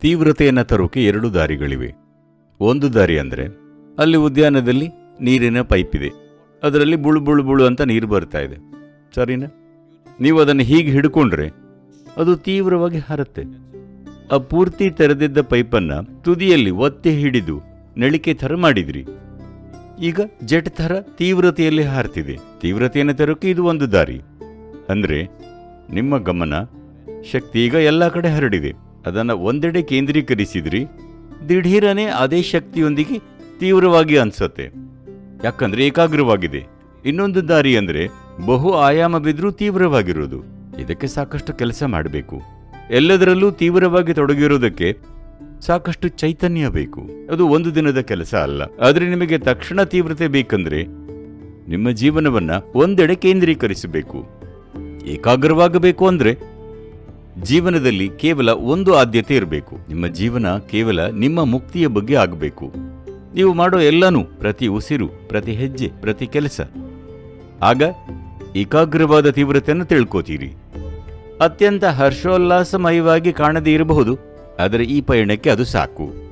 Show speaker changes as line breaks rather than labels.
ತೀವ್ರತೆಯನ್ನು ತರೋಕೆ ಎರಡು ದಾರಿಗಳಿವೆ. ಒಂದು ದಾರಿ ಅಂದರೆ, ಅಲ್ಲಿ ಉದ್ಯಾನದಲ್ಲಿ ನೀರಿನ ಪೈಪ್ ಇದೆ. ಅದರಲ್ಲಿ ಬುಳು ಬುಳು ಬುಳು ಅಂತ ನೀರು ಬರ್ತಾ ಇದೆ. ಸರಿನಾ? ನೀವು ಅದನ್ನು ಹೀಗೆ ಹಿಡ್ಕೊಂಡ್ರೆ ಅದು ತೀವ್ರವಾಗಿ ಹರತ್ತೆ. ಆ ಪೂರ್ತಿ ತೆರೆದಿದ್ದ ಪೈಪನ್ನು ತುದಿಯಲ್ಲಿ ಒತ್ತಿ ಹಿಡಿದು ನಳಿಕೆ ಥರ ಮಾಡಿದ್ರಿ. ಈಗ ಜೆಟ್ ಥರ ತೀವ್ರತೆಯಲ್ಲಿ ಹಾರ್ತಿದೆ. ತೀವ್ರತೆಯನ್ನು ತರೋಕೆ ಇದು ಒಂದು ದಾರಿ. ಅಂದರೆ, ನಿಮ್ಮ ಗಮನ ಶಕ್ತಿ ಈಗ ಎಲ್ಲ ಕಡೆ ಹರಡಿದೆ. ಅದನ್ನು ಒಂದೆಡೆ ಕೇಂದ್ರೀಕರಿಸಿದ್ರಿ, ದಿಢೀರನೆ ಅದೇ ಶಕ್ತಿಯೊಂದಿಗೆ ತೀವ್ರವಾಗಿ ಅನಿಸುತ್ತೆ. ಯಾಕಂದ್ರೆ ಏಕಾಗ್ರವಾಗಿದೆ. ಇನ್ನೊಂದು ದಾರಿ ಅಂದರೆ ಬಹು ಆಯಾಮ ಬಿದ್ದರೂ ತೀವ್ರವಾಗಿರೋದು. ಇದಕ್ಕೆ ಸಾಕಷ್ಟು ಕೆಲಸ ಮಾಡಬೇಕು. ಎಲ್ಲದರಲ್ಲೂ ತೀವ್ರವಾಗಿ ತೊಡಗಿರೋದಕ್ಕೆ ಸಾಕಷ್ಟು ಚೈತನ್ಯ ಬೇಕು. ಅದು ಒಂದು ದಿನದ ಕೆಲಸ ಅಲ್ಲ. ಆದರೆ ನಿಮಗೆ ತಕ್ಷಣ ತೀವ್ರತೆ ಬೇಕಂದ್ರೆ ನಿಮ್ಮ ಜೀವನವನ್ನ ಒಂದೆಡೆ ಕೇಂದ್ರೀಕರಿಸಬೇಕು. ಏಕಾಗ್ರವಾಗಬೇಕು ಅಂದ್ರೆ ಜೀವನದಲ್ಲಿ ಕೇವಲ ಒಂದು ಆದ್ಯತೆ ಇರಬೇಕು. ನಿಮ್ಮ ಜೀವನ ಕೇವಲ ನಿಮ್ಮ ಮುಕ್ತಿಯ ಬಗ್ಗೆ ಆಗಬೇಕು. ನೀವು ಮಾಡೋ ಎಲ್ಲನೂ ಪ್ರತಿ ಉಸಿರು, ಪ್ರತಿ ಹೆಜ್ಜೆ, ಪ್ರತಿ ಕೆಲಸ. ಆಗ ಏಕಾಗ್ರವಾದ ತೀವ್ರತೆಯನ್ನು ತಿಳ್ಕೋತೀರಿ. ಅತ್ಯಂತ ಹರ್ಷೋಲ್ಲಾಸಮಯವಾಗಿ ಕಾಣದೇ ಇರಬಹುದು, ಆದರೆ ಈ ಪಯಣಕ್ಕೆ ಅದು ಸಾಕು.